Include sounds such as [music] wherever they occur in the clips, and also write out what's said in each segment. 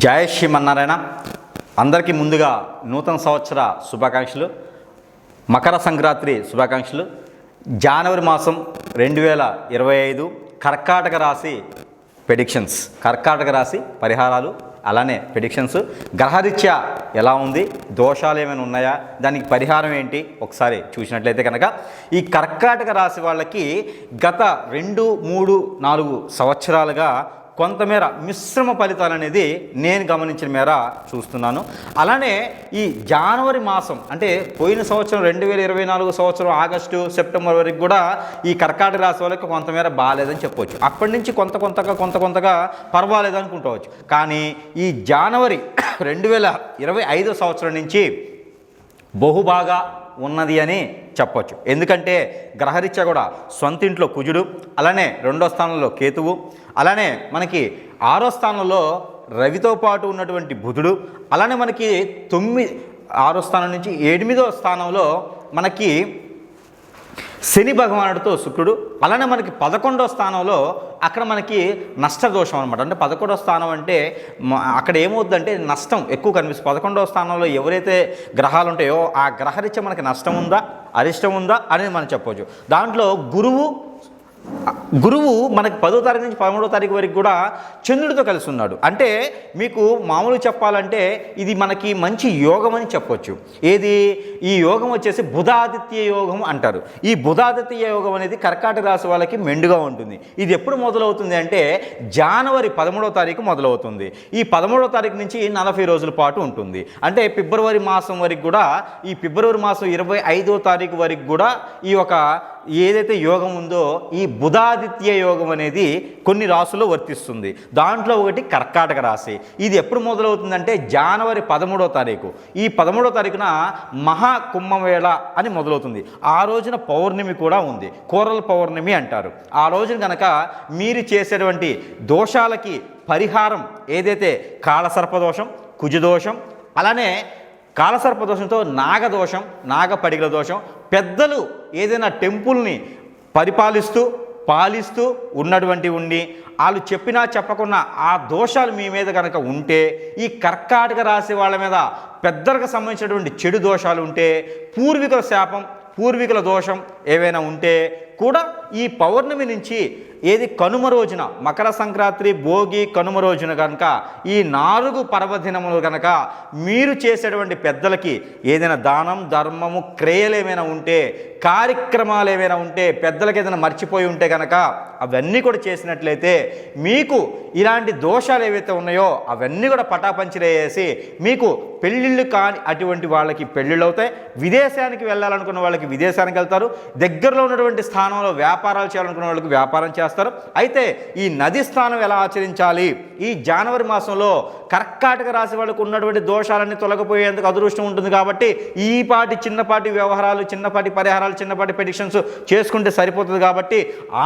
జయ శ్రీమన్నారాయణ. అందరికీ ముందుగా నూతన సంవత్సర శుభాకాంక్షలు మకర సంక్రాంతి శుభాకాంక్షలు. జనవరి మాసం రెండు వేల ఇరవై ఐదు కర్కాటక రాశి ప్రెడిక్షన్స్ కర్కాటక రాశి పరిహారాలు అలానే ప్రెడిక్షన్స్ గ్రహరీత్యా ఎలా ఉంది? దోషాలు ఏమైనా ఉన్నాయా? దానికి పరిహారం ఏంటి? ఒకసారి చూసినట్లయితే కనుక ఈ కర్కాటక రాశి వాళ్ళకి గత రెండు మూడు నాలుగు సంవత్సరాలుగా కొంతమేర మిశ్రమ ఫలితాలు అనేది నేను గమనించిన మేర చూస్తున్నాను. అలానే ఈ జనవరి మాసం అంటే పోయిన సంవత్సరం రెండు వేల ఇరవై నాలుగు సంవత్సరం ఆగస్టు సెప్టెంబర్ వరకు కూడా ఈ కర్కాటక రాశి వాళ్ళకి కొంతమేర బాగాలేదని చెప్పవచ్చు. అప్పటి నుంచి కొంత కొంతగా కొంత కొంతగా పర్వాలేదు అనుకుంటవచ్చు కానీ ఈ జనవరి [coughs] రెండు వేల ఇరవై ఐదో సంవత్సరం నుంచి బహుబాగా ఉన్నది అని చెప్పొచ్చు. ఎందుకంటే గ్రహరీత్యా కూడా సొంత ఇంట్లో కుజుడు అలానే రెండో స్థానంలో కేతువు అలానే మనకి ఆరో స్థానంలో రవితో పాటు ఉన్నటువంటి బుధుడు అలానే మనకి తొమ్మిది ఆరో స్థానం నుంచి ఎనిమిదో స్థానంలో మనకి శని భగవానుడితో శుక్రుడు అలానే మనకి పదకొండో స్థానంలో అక్కడ మనకి నష్టదోషం అనమాట అంటే పదకొండో స్థానం అంటే అక్కడ ఏమవుద్దంటే నష్టం ఎక్కువ కనిపిస్తుంది. పదకొండో స్థానంలో ఎవరైతే గ్రహాలు ఉంటాయో ఆ గ్రహరీత్యా మనకి నష్టం ఉందా అరిష్టం ఉందా అనేది మనం చెప్పవచ్చు దాంట్లో గురువు గురువు మనకి పదో తారీఖు నుంచి పదమూడో తారీఖు వరకు కూడా చంద్రుడితో కలిసి ఉన్నాడు. అంటే మీకు మామూలు చెప్పాలంటే ఇది మనకి మంచి యోగం అని చెప్పొచ్చు. ఏది? ఈ యోగం వచ్చేసి బుధాదిత్య యోగం అంటారు. ఈ బుధాదిత్య యోగం అనేది కర్కాటక రాశి వాళ్ళకి మెండుగా ఉంటుంది. ఇది ఎప్పుడు మొదలవుతుంది అంటే జనవరి పదమూడో తారీఖు మొదలవుతుంది. ఈ పదమూడో తారీఖు నుంచి నలభై రోజుల పాటు ఉంటుంది. అంటే ఫిబ్రవరి మాసం వరకు కూడా ఈ ఫిబ్రవరి మాసం ఇరవై ఐదో తారీఖు వరకు కూడా ఈ ఒక ఏదైతే యోగం ఉందో ఈ బుధాదిత్య యోగం అనేది కొన్ని రాసుల్లో వర్తిస్తుంది. దాంట్లో ఒకటి కర్కాటక రాశి. ఇది ఎప్పుడు మొదలవుతుందంటే జనవరి పదమూడో తారీఖు. ఈ పదమూడో తారీఖున మహా కుంభమేళ అని మొదలవుతుంది. ఆ రోజున పౌర్ణమి కూడా ఉంది. కూరల పౌర్ణమి అంటారు. ఆ రోజున కనుక మీరు చేసేటువంటి దోషాలకి పరిహారం ఏదైతే కాళసర్పదోషం కుజదోషం అలానే కాలసర్పదోషంతో నాగదోషం నాగపడిగల దోషం పెద్దలు ఏదైనా టెంపుల్ని పరిపాలిస్తూ పాలిస్తూ ఉన్నటువంటి ఉండి వాళ్ళు చెప్పినా చెప్పకుండా ఆ దోషాలు మీ మీద కనుక ఉంటే ఈ కర్కాటక రాశి వాళ్ళ మీద పెద్దలకు సంబంధించినటువంటి చెడు దోషాలు ఉంటే పూర్వీకుల శాపం పూర్వీకుల దోషం ఏవైనా ఉంటే కూడా ఈ పౌర్ణమి నుంచి ఏది కనుమ రోజున మకర సంక్రాంతి భోగి కనుమ రోజున కనుక ఈ నాలుగు పర్వదినములు కనుక మీరు చేసేటువంటి పెద్దలకి ఏదైనా దానం ధర్మము క్రియలు ఏమైనా ఉంటే కార్యక్రమాలు ఏమైనా ఉంటే పెద్దలకి ఏదైనా మర్చిపోయి ఉంటే కనుక అవన్నీ కూడా చేసినట్లయితే మీకు ఇలాంటి దోషాలు ఏవైతే ఉన్నాయో అవన్నీ కూడా పటాపంచలేసి మీకు పెళ్ళిళ్ళు కాని అటువంటి వాళ్ళకి పెళ్ళిళ్ళు అవుతాయి. విదేశానికి వెళ్ళాలనుకున్న వాళ్ళకి విదేశానికి వెళ్తారు. దగ్గరలో ఉన్నటువంటి స్థానంలో వ్యాపారాలు చేయాలనుకున్న వాళ్ళకి వ్యాపారం చేస్తారు. అయితే ఈ నది స్థానం ఎలా ఆచరించాలి? ఈ జనవరి మాసంలో కర్కాటక రాశి వాళ్ళకు ఉన్నటువంటి దోషాలన్నీ తొలగిపోయేందుకు అదృష్టం ఉంటుంది కాబట్టి ఈపాటి చిన్నపాటి వ్యవహారాలు చిన్నపాటి పరిహారాలు చిన్నపాటి పెడిక్షన్స్ చేసుకుంటే సరిపోతుంది కాబట్టి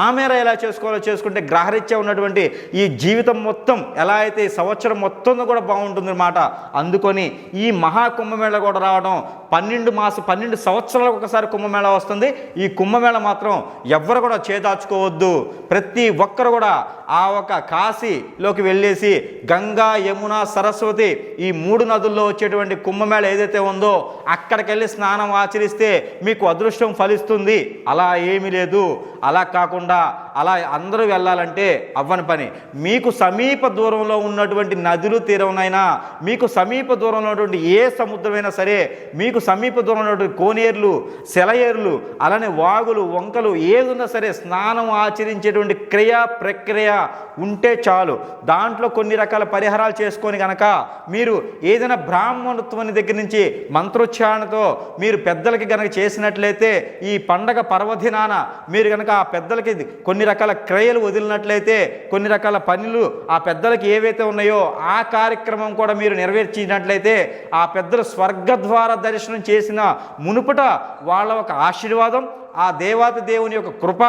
ఆ మేర ఎలా చేసుకోవాలో చేసుకుంటే గ్రహరీత్యా ఉన్నటువంటి ఈ జీవితం మొత్తం ఎలా అయితే ఈ సంవత్సరం మొత్తం కూడా బాగుంటుంది అన్నమాట. అందుకొని ఈ మహా కుంభమేళ కూడా రావడం పన్నెండు మాసం పన్నెండు సంవత్సరాలకు ఒకసారి కుంభమేళ వస్తుంది. ఈ కుంభమేళ మాత్రం ఎవ్వరు కూడా చేదాచుకోవద్దు. ప్రతి ఒక్కరు కూడా ఆ ఒక కాశీలోకి వెళ్ళేసి గంగా యమున సరస్వతి ఈ మూడు నదుల్లో వచ్చేటువంటి కుంభమేళ ఏదైతే ఉందో అక్కడికి వెళ్ళి స్నానం ఆచరిస్తే మీకు అదృష్టం ఫలిస్తుంది. అలా ఏమీ లేదు. అలా కాకుండా అలా అందరూ వెళ్ళాలంటే అవ్వని పని. మీకు సమీప దూరంలో ఉన్నటువంటి నదులు తీరమునైనా మీకు సమీప దూరంలో ఉన్నటువంటి ఏ సముద్రమైనా సరే మీకు సమీప దూరంలో ఉన్నటువంటి కోనేర్లు సెలయేర్లు అలానే వాగులు వంకలు ఏదున్నా సరే స్నానం ఆచరించేటువంటి క్రియ ప్రక్రియ ఉంటే చాలు. దాంట్లో కొన్ని రకాల పరిహారాలు చేసుకొని కనుక మీరు ఏదైనా బ్రాహ్మణత్వాన్ని దగ్గర నుంచి మంత్రోచ్చారణతో మీరు పెద్దలకి కనుక చేసినట్లయితే ఈ పండగ పర్వదినాన మీరు కనుక ఆ పెద్దలకి కొన్ని రకాల క్రియలు వదిలినట్లయితే కొన్ని రకాల పనులు ఆ పెద్దలకి ఏవైతే ఉన్నాయో ఆ కార్యక్రమం కూడా మీరు నెరవేర్చినట్లయితే ఆ పెద్దలు స్వర్గద్వార దర్శనం చేసిన మునుపట వాళ్ళ ఒక ఆశీర్వాదం ఆ దేవాతి దేవుని యొక్క కృప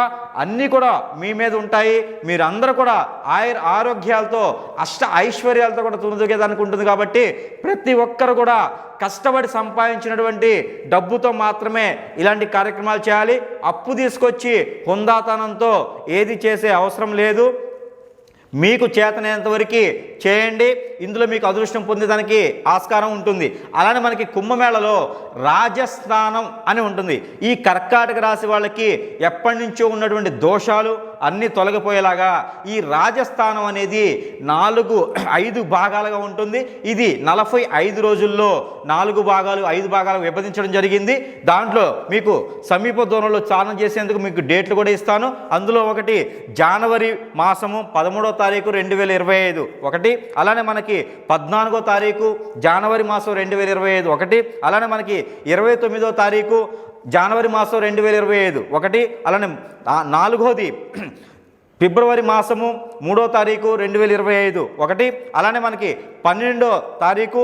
అన్నీ కూడా మీ మీద ఉంటాయి. మీరందరూ కూడా ఆయుర్ ఆరోగ్యాలతో అష్ట ఐశ్వర్యాలతో కూడా తునుదుగేదానికి ఉంటుంది కాబట్టి ప్రతి ఒక్కరు కూడా కష్టపడి సంపాదించినటువంటి డబ్బుతో మాత్రమే ఇలాంటి కార్యక్రమాలు చేయాలి. అప్పు తీసుకొచ్చి హుందాతనంతో ఏది చేసే అవసరం లేదు. మీకు చేతనైనంత వరకు చేయండి. ఇందులో మీకు అదృష్టం పొందేదానికి ఆస్కారం ఉంటుంది. అలానే మనకి కుంభమేళలో రాజస్థానం అని ఉంటుంది. ఈ కర్కాటక రాశి వాళ్ళకి ఎప్పటి నుంచో ఉన్నటువంటి దోషాలు అన్నీ తొలగిపోయేలాగా ఈ రాజస్థానం అనేది నాలుగు ఐదు భాగాలుగా ఉంటుంది. ఇది నలభై ఐదు రోజుల్లో నాలుగు భాగాలు ఐదు భాగాలు విభజించడం జరిగింది. దాంట్లో మీకు సమీప దూరంలో చాలన చేసేందుకు మీకు డేట్లు కూడా ఇస్తాను. అందులో ఒకటి జనవరి మాసము పదమూడో తారీఖు రెండు వేల ఇరవై ఐదు ఒకటి. అలానే మనకి పద్నాలుగో తారీఖు జనవరి మాసం రెండు వేల ఇరవై ఐదు ఒకటి. అలానే మనకి ఇరవై తొమ్మిదో తారీఖు జనవరి మాసం రెండు వేల ఇరవై ఐదు. ఒకటి అలానే నాలుగోది [clears throat] ఫిబ్రవరి మాసము మూడో తారీఖు రెండు వేల ఇరవై ఐదు. ఒకటి అలానే మనకి పన్నెండో తారీఖు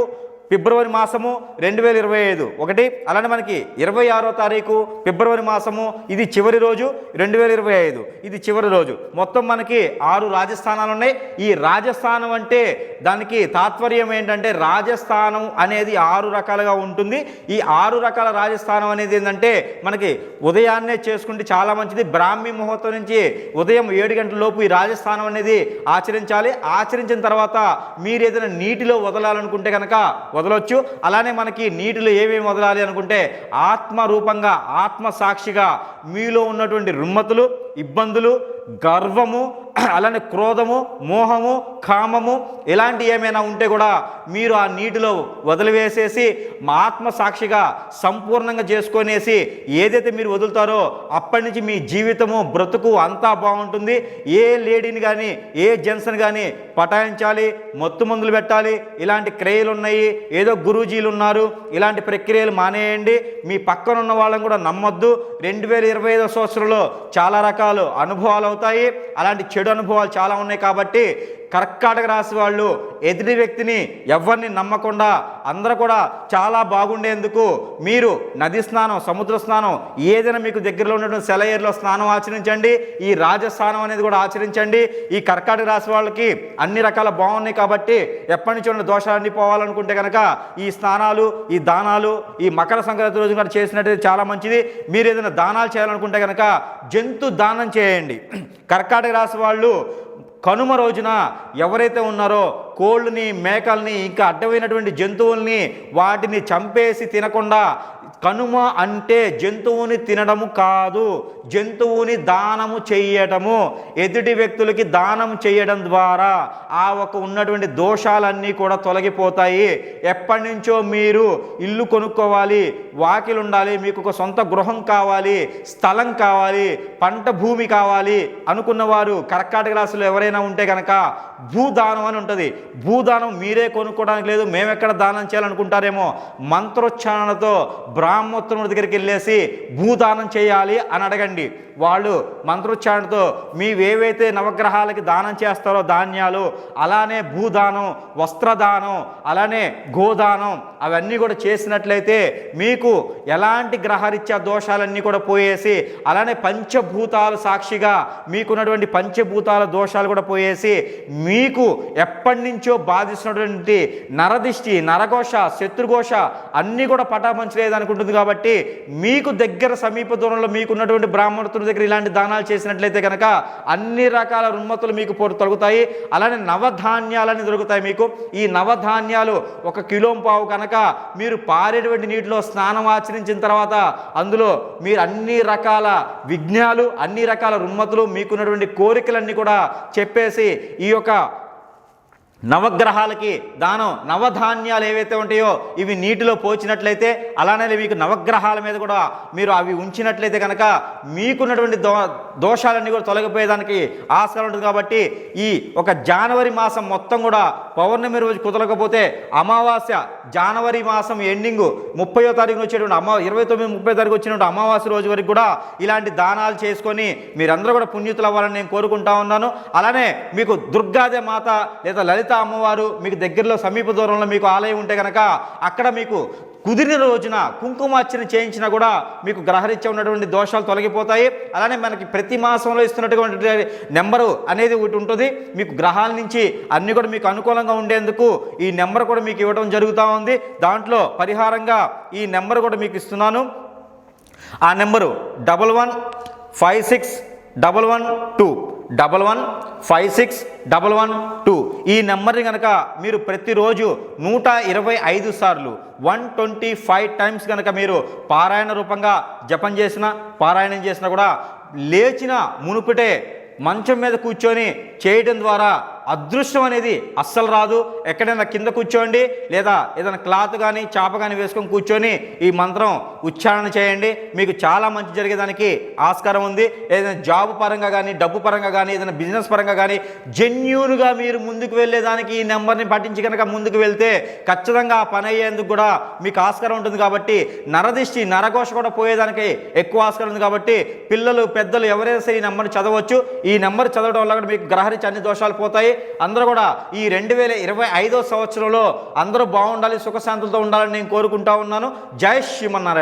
ఫిబ్రవరి మాసము రెండు వేల ఇరవై ఐదు. ఒకటి అలానే మనకి ఇరవై ఆరో తారీఖు ఫిబ్రవరి మాసము ఇది చివరి రోజు రెండు వేల ఇరవై ఐదు. ఇది చివరి రోజు. మొత్తం మనకి ఆరు రాజస్థానాలు ఉన్నాయి. ఈ రాజస్థానం అంటే దానికి తాత్పర్యం ఏంటంటే రాజస్థానం అనేది ఆరు రకాలుగా ఉంటుంది. ఈ ఆరు రకాల రాజస్థానం అనేది ఏంటంటే మనకి ఉదయాన్నే చేసుకుంటే చాలా మంచిది. బ్రాహ్మీ ముహూర్తం నుంచి ఉదయం ఏడు గంటల లోపు ఈ రాజస్థానం అనేది ఆచరించాలి. ఆచరించిన తర్వాత మీరు ఏదైనా నీటిలో వదలాలనుకుంటే కనుక మొదలవచ్చు అలానే మనకి నీటిలో ఏమేమి మొదలాలి అనుకుంటే ఆత్మ రూపంగా ఆత్మ సాక్షిగా మీలో ఉన్నటువంటి రుమ్మతులు ఇబ్బందులు గర్వము [clears throat] అలానే క్రోధము మోహము కామము ఇలాంటి ఏమైనా ఉంటే కూడా మీరు ఆ నీటిలో వదిలివేసేసి మా ఆత్మ సాక్షిగా సంపూర్ణంగా చేసుకొనేసి ఏదైతే మీరు వదులుతారో అప్పటి నుంచి మీ జీవితము బ్రతుకు అంతా బాగుంటుంది. ఏ లేడీని కానీ ఏ జెంట్స్ని కానీ పటాయించాలి మత్తు మందులు పెట్టాలి ఇలాంటి క్రియలు ఉన్నాయి ఏదో గురూజీలు ఉన్నారు ఇలాంటి ప్రక్రియలు మానేయండి. మీ పక్కన ఉన్న వాళ్ళని కూడా నమ్మొద్దు. రెండు వేల ఇరవై ఐదో సంవత్సరంలో చాలా రకాలు అనుభవాలు అవుతాయి. అలాంటి చెడు అనుభవాలు చాలా ఉన్నాయి కాబట్టి కర్కాటక రాశి వాళ్ళు ఎదుటి వ్యక్తిని ఎవరిని నమ్మకుండా అందరూ కూడా చాలా బాగుండేందుకు మీరు నది స్నానం సముద్ర స్నానం ఏదైనా మీకు దగ్గరలో ఉన్నటువంటి సెలయేరులో స్నానం ఆచరించండి. ఈ రాజస్నానం అనేది కూడా ఆచరించండి. ఈ కర్కాటక రాశి వాళ్ళకి అన్ని రకాల బాగున్నాయి కాబట్టి ఎప్పటి నుంచి ఉన్న దోషాలన్నీ పోవాలనుకుంటే కనుక ఈ స్నానాలు ఈ దానాలు ఈ మకర సంక్రాంతి రోజు కనుక చేసినట్టు చాలా మంచిది. మీరు ఏదైనా దానాలు చేయాలనుకుంటే కనుక జంతు దానం చేయండి. కర్కాటక రాశి వాళ్ళు కనుమ రోజున ఎవరైతే ఉన్నారో కోళ్ళని మేకల్ని ఇంకా అడ్డమైనటువంటి జంతువుల్ని వాటిని చంపేసి తినకుండా కనుమ అంటే జంతువుని తినడము కాదు జంతువుని దానము చెయ్యటము. ఎదుటి వ్యక్తులకి దానం చేయడం ద్వారా ఆ ఒక ఉన్నటువంటి దోషాలన్నీ కూడా తొలగిపోతాయి. ఎప్పటి నుంచో మీరు ఇల్లు కొనుక్కోవాలి వాకిలు ఉండాలి మీకు ఒక సొంత గృహం కావాలి స్థలం కావాలి పంట భూమి కావాలి అనుకున్నవారు కర్కాటక రాశిలో ఎవరైనా ఉంటే కనుక భూదానం అని ఉంటుంది. భూదానం మీరే కొనుక్కోవడానికి లేదు మేమెక్కడ దానం చేయాలనుకుంటారేమో? మంత్రోచ్చారణతో బ్రాహ్మోత్తముడి దగ్గరికి వెళ్ళేసి భూదానం చేయాలి అని అడగండి. వాళ్ళు మంత్రోచ్చారణతో మీవేవైతే నవగ్రహాలకి దానం చేస్తారో ధాన్యాలు అలానే భూదానం వస్త్రదానం అలానే గోదానం అవన్నీ కూడా చేసినట్లయితే మీకు ఎలాంటి గ్రహరీత్యా దోషాలన్నీ కూడా పోయేసి అలానే పంచభూతాలు సాక్షిగా మీకున్నటువంటి పంచభూతాల దోషాలు కూడా పోయేసి మీకు ఎప్పటి నుంచో బాధిస్తున్నటువంటి నరదిష్టి నరఘోష శత్రుఘోష అన్నీ కూడా పటాపంచలేదు అనుకుంటుంది కాబట్టి మీకు దగ్గర సమీప దూరంలో మీకున్నటువంటి బ్రాహ్మణుల దగ్గర ఇలాంటి దానాలు చేసినట్లయితే కనుక అన్ని రకాల రున్మతులు మీకు పోటు తొలగుతాయి. అలానే నవధాన్యాలని దొరుకుతాయి మీకు. ఈ నవధాన్యాలు ఒక కిలో పావు కనుక మీరు పారేటువంటి నీటిలో స్నానం ఆచరించిన తర్వాత అందులో మీరు అన్ని రకాల విజ్ఞాలు అన్ని రకాల రుమ్మతులు మీకున్నటువంటి కోరికలన్నీ కూడా చెప్పేసి ఈ యొక్క నవగ్రహాలకి దానం నవధాన్యాలు ఏవైతే ఉంటాయో ఇవి నీటిలో పోచినట్లయితే అలానే మీకు నవగ్రహాల మీద కూడా మీరు అవి ఉంచినట్లయితే కనుక మీకున్నటువంటి దో దోషాలన్నీ కూడా తొలగిపోయేదానికి ఆస్కారం ఉంటుంది కాబట్టి ఈ ఒక జనవరి మాసం మొత్తం కూడా పౌర్ణమి రోజు కుదరకపోతే అమావాస్య జనవరి మాసం ఎండింగ్ ముప్పయో తారీఖున వచ్చేటువంటి అమా ఇరవై తొమ్మిది ముప్పై తారీఖు వచ్చినటువంటి అమావాస్య రోజు వరకు కూడా ఇలాంటి దానాలు చేసుకొని మీరందరూ కూడా పుణ్యతులు అవ్వాలని నేను కోరుకుంటా ఉన్నాను. అలానే మీకు దుర్గాదే మాత లేదా లలిత అమ్మవారు మీకు దగ్గరలో సమీప దూరంలో మీకు ఆలయం ఉంటే కనుక అక్కడ మీకు కుదిరిన రోజున కుంకుమార్చన చేయించినా కూడా మీకు గ్రహరీత్యా ఉన్నటువంటి దోషాలు తొలగిపోతాయి. అలానే మనకి ప్రతి మాసంలో ఇస్తున్నటువంటి నెంబరు అనేది ఒకటి ఉంటుంది. మీకు గ్రహాల నుంచి అన్ని కూడా మీకు అనుకూలంగా ఉండేందుకు ఈ నెంబర్ కూడా మీకు ఇవ్వడం జరుగుతూ ఉంది. దాంట్లో పరిహారంగా ఈ నెంబర్ కూడా మీకు ఇస్తున్నాను. ఆ number double one five six double one two. Double one five six double one two ఈ నెంబర్ని కనుక మీరు ప్రతిరోజు నూట ఇరవై ఐదు సార్లు వన్ ట్వంటీ ఫైవ్ టైమ్స్ కనుక మీరు పారాయణ రూపంగా జపం చేసిన పారాయణం చేసినా కూడా లేచిన మునుపుటే మంచం మీద కూర్చొని చేయడం ద్వారా అదృష్టం అనేది అస్సలు రాదు. ఎక్కడైనా కింద కూర్చోండి లేదా ఏదైనా క్లాత్ కానీ చాప కానీ వేసుకొని కూర్చొని ఈ మంత్రం ఉచ్చారణ చేయండి. మీకు చాలా మంచి జరిగేదానికి ఆస్కారం ఉంది. ఏదైనా జాబ్ పరంగా కానీ డబ్బు పరంగా కానీ ఏదైనా బిజినెస్ పరంగా కానీ జెన్యున్గా మీరు ముందుకు వెళ్ళేదానికి ఈ నెంబర్ని పట్టించి కనుక ముందుకు వెళ్తే ఖచ్చితంగా ఆ పని అయ్యేందుకు కూడా మీకు ఆస్కారం ఉంటుంది కాబట్టి నరదిష్టి నరఘోష కూడా పోయేదానికి ఎక్కువ ఆస్కారం ఉంది కాబట్టి పిల్లలు పెద్దలు ఎవరైనా సరే ఈ నెంబర్ని చదవచ్చు. ఈ నెంబర్ చదవడం వల్ల కూడా మీకు గ్రహరించి అన్ని దోషాలు పోతాయి. అందరూ కూడా ఈ రెండు వేల ఇరవై ఐదో సంవత్సరంలో అందరూ బాగుండాలి సుఖశాంతులతో ఉండాలని నేను కోరుకుంటా ఉన్నాను. జై శ్రీమన్నారాయణ.